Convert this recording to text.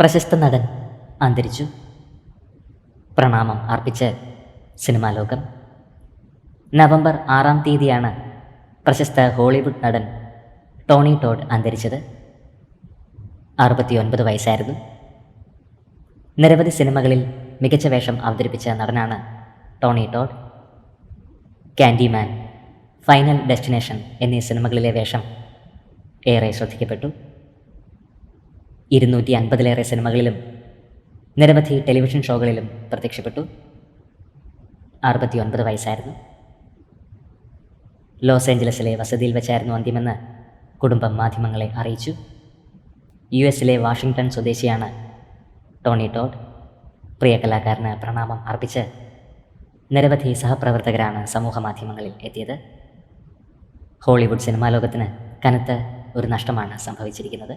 പ്രശസ്ത നടൻ അന്തരിച്ചു. പ്രണാമം അർപ്പിച്ച് സിനിമാ ലോകം. നവംബർ ആറാം തീയതിയാണ് പ്രശസ്ത ഹോളിവുഡ് നടൻ ടോണി ടോഡ് അന്തരിച്ചത്. അറുപത്തിയൊൻപത് വയസ്സായിരുന്നു. നിരവധി സിനിമകളിൽ മികച്ച വേഷം അവതരിപ്പിച്ച നടനാണ് Tony Todd. Candyman Final Destination എന്നീ സിനിമകളിലെ വേഷം ഏറെ ശ്രദ്ധിക്കപ്പെട്ടു. ഇരുന്നൂറ്റി അൻപതിലേറെ സിനിമകളിലും നിരവധി ടെലിവിഷൻ ഷോകളിലും പ്രത്യക്ഷപ്പെട്ടു. അറുപത്തിയൊൻപത് വയസ്സായിരുന്നു. ലോസ് ഏഞ്ചലസിലെ വസതിയിൽ വെച്ചായിരുന്നു അന്ത്യമെന്ന് കുടുംബം മാധ്യമങ്ങളെ അറിയിച്ചു. യു എസിലെ വാഷിങ്ടൺ സ്വദേശിയാണ് ടോണി ടോഡ്. പ്രിയ കലാകാരന് പ്രണാമം അർപ്പിച്ച് നിരവധി സഹപ്രവർത്തകരാണ് സമൂഹ മാധ്യമങ്ങളിൽ എത്തിയത്. ഹോളിവുഡ് സിനിമാ ലോകത്തിന് കനത്ത ഒരു നഷ്ടമാണ് സംഭവിച്ചിരിക്കുന്നത്.